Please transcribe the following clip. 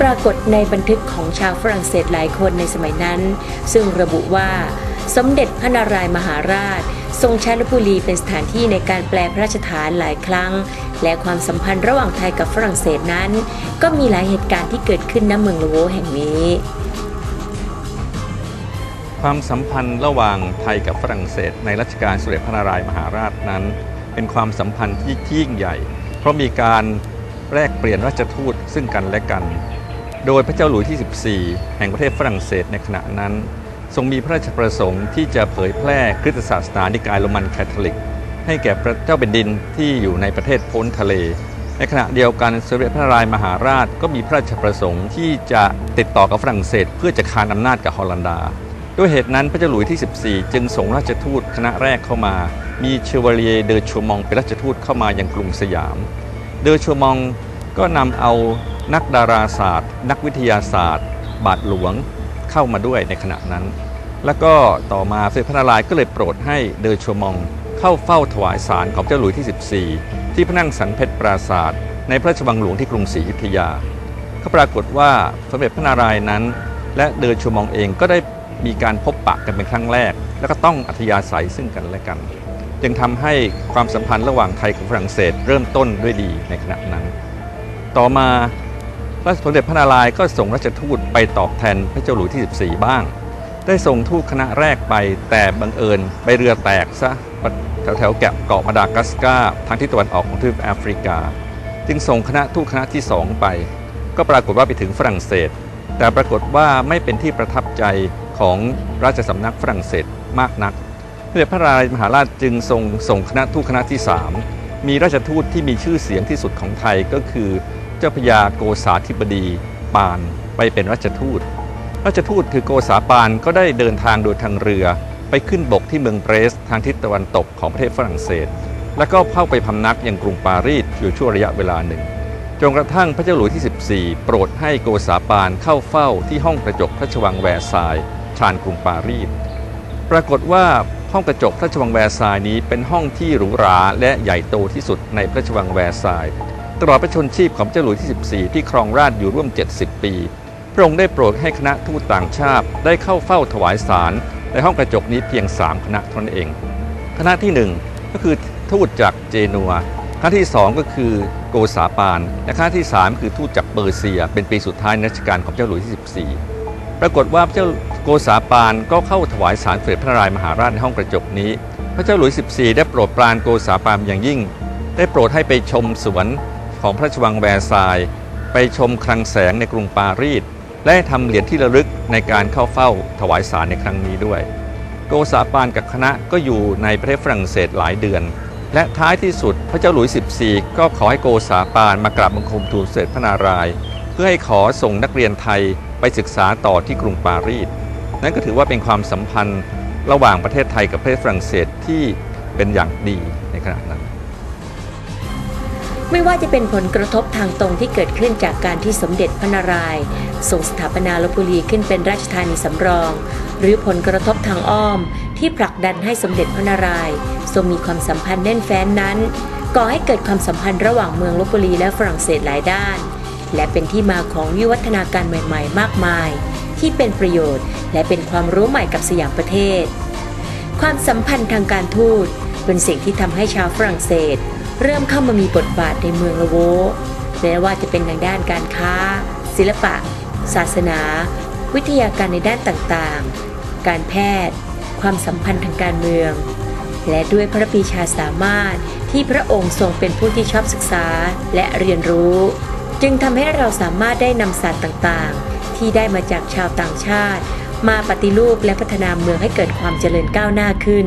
ปรากฏในบันทึกของชาวฝรั่งเศสหลายคนในสมัยนั้น ซึ่งระบุว่า สมเด็จพระนารายมหาราช ทรงใช้ลพบุรีเป็นสถานที่ในการแปลพระราชฐานหลายครั้ง และความสัมพันธ์ระหว่างไทยกับฝรั่งเศสนั้น ก็มีหลายเหตุการณ์ที่เกิดขึ้นณเมืองโลโวแห่งนี้ ความสัมพันธ์ระหว่างไทยกับฝรั่งเศส ในรัชกาลสมเด็จพระนารายมหาราชนั้น เป็นความสัมพันธ์ที่ยิ่งใหญ่ เพราะมีการแลกเปลี่ยนราชทูตซึ่งกันและกัน โดยพระเจ้าหลุยส์ที่ 14 แห่งประเทศฝรั่งเศสในขณะนั้น ทรงมีพระราชประสงค์ที่จะเผยแพร่คริสตศาสนานิกายโรมันคาทอลิก ให้แก่พระเจ้าเป็นดินที่อยู่ในประเทศพ้นทะเล ในขณะเดียวกันสมเด็จพระนารายมหาราชก็มีพระราชประสงค์ที่จะติดต่อกับฝรั่งเศส เพื่อจะคานอำนาจกับฮอลันดา ด้วยเหตุนั้นพระเจ้าหลุยส์ที่ 14 จึงส่งราชทูตคณะแรกเข้ามา มีเชวาเลียเดอชัวมองเป็นราชทูตเข้ามายังกรุงสยาม เดอชัวมองก็นำเอา นักดาราศาสตร์ นักวิทยาศาสตร์ บาทหลวงเข้ามาด้วยในขณะนั้น แล้วก็ต่อมาสมเด็จพระนารายณ์ก็เลยโปรดให้เดอชัวมองเข้าเฝ้าถวายสารของเจ้าหลุยส์ที่ 14 ที่พระนั่งสันเพชรปราศาสตร์ในพระราชวังหลวงที่กรุงศรีอยุธยา ก็ปรากฏว่าสมเด็จพระนารายณ์นั้น และเดอชัวมองเองก็ได้มีการพบปะกันเป็นครั้งแรก แล้วก็ต้องอัธยาศัยซึ่งกันและกัน จึงทำให้ความสัมพันธ์ระหว่างไทยกับฝรั่งเศส เริ่มต้นด้วยดีในขณะนั้น ต่อมา พระสมเด็จพระนารายณ์ก็ส่งราชทูตไปตอบแทนพระเจ้าหลุยที่ 14 บ้าง ได้ส่งทูตคณะแรกไปแต่บังเอิญไปเรือแตกซะแถวแถวแกะเกาะมาดากัสการ์ทางทิศตะวันออกของทวีปแอฟริกา จึงส่งคณะทูตคณะที่สองไป ก็ปรากฏว่าไปถึงฝรั่งเศส แต่ปรากฏว่าไม่เป็นที่ประทับใจของราชสำนักฝรั่งเศสมากนักสมเด็จพระนารายมหาราชจึงทรงส่งคณะทูตคณะที่สามมีราชทูตที่มีชื่อเสียงที่สุดของไทยก็คือ เจ้าพระยาโกษาธิบดีปานไปเป็นราชทูต ราชทูตคือโกษาปานก็ได้เดินทางโดยทางเรือ ไปขึ้นบกที่เมืองเบรสทางทิศตะวันตกของประเทศฝรั่งเศส แล้วก็เข้าไปพำนักยังกรุงปารีสอยู่ช่วงระยะเวลาหนึ่งจนกระทั่งพระเจ้าหลุยส์ที่ 14 โปรดให้โกษาปานเข้าเฝ้าที่ห้องกระจกพระราชวังแวร์ซาย์ชานกรุงปารีส ปรากฏว่าห้องกระจกพระราชวังแวร์ซายนี้เป็นห้องที่หรูหราและใหญ่โตที่สุดในพระราชวังแวร์ซาย์ ตลอดพระชนชีพของเจ้าหลุยส์ที่ 14 ที่ครองราชย์อยู่ร่วม 70 ปี พระองค์ได้โปรดให้คณะทูตต่างชาติ ได้เข้าเฝ้าถวายสารในห้องกระจกนี้เพียง 3 คณะเท่านั้นเอง คณะทีหนึ่1 ก็คือทูตจากเจนัวคณะที่ 2 ก็คือโกษาปานและคณะที่ 3 คือทูตจากเปอร์เซีย เป็นปีสุดท้ายในรัชกาลของเจ้าหลุยส์ที่ 14 ปรากฏว่าเจ้าโกษาปานก็เข้าถวายสารเสด็จพระนารายมหาราชในห้องกระจกนี้ พระเจ้าหลุยส์14 ได้โปรดปรานโกษาปานอย่างยิ่ง ได้โปรดให้ไปชมสวน ของพระราชวังแวร์ซายน์ไปชมคลังแสงในกรุงปารีส และทำเหรียญที่ระลึกในการเข้าเฝ้าถวายสารในครั้งนี้ด้วย โกษาปานกับคณะก็อยู่ในประเทศฝรั่งเศสหลายเดือน และท้ายที่สุดพระเจ้าหลุยส์14 ก็ขอให้โกษาปานมากราบบังคมทูลเสด็จพระนารายณ์เพื่อให้ขอส่งนักเรียนไทยไปศึกษาต่อที่กรุงปารีส นั่นก็ถือว่าเป็นความสัมพันธ์ระหว่างประเทศไทยกับประเทศฝรั่งเศสที่เป็นอย่างดีในขณะนั้น ไม่ว่าจะเป็นผลกระทบทางตรงที่เกิดขึ้นจากการที่สมเด็จพระนารายณ์ทรงสถาปนาลพบุรีขึ้นเป็นราชธานีสำรอง หรือผลกระทบทางอ้อม ที่ผลักดันให้สมเด็จพระนารายณ์ทรงมีความสัมพันธ์แน่นแฟ้นนั้นก่อให้เกิดความสัมพันธ์ระหว่างเมืองลพบุรีและฝรั่งเศสหลายด้าน และเป็นที่มาของวิวัฒนาการใหม่ ๆ มากมาย ที่เป็นประโยชน์ และเป็นความรู้ใหม่กับสยามประเทศ ความสัมพันธ์ทางการทูตเป็นสิ่งที่ทำให้ชาวฝรั่งเศส เริ่มเข้ามามีบทบาทในเมืองละโวไม่ว่าจะเป็นทางด้านการค้า ศิลปะ ศาสนา วิทยาการในด้านต่างๆ การแพทย์ ความสัมพันธ์ทางการเมือง และด้วยพระปีชาสามารถที่พระองค์ทรงเป็นผู้ที่ชอบศึกษาและเรียนรู้ จึงทำให้เราสามารถได้นำศาสตร์ต่างๆ ที่ได้มาจากชาวต่างชาติ มาปฏิรูปและพัฒนาเมืองให้เกิดความเจริญก้าวหน้าขึ้น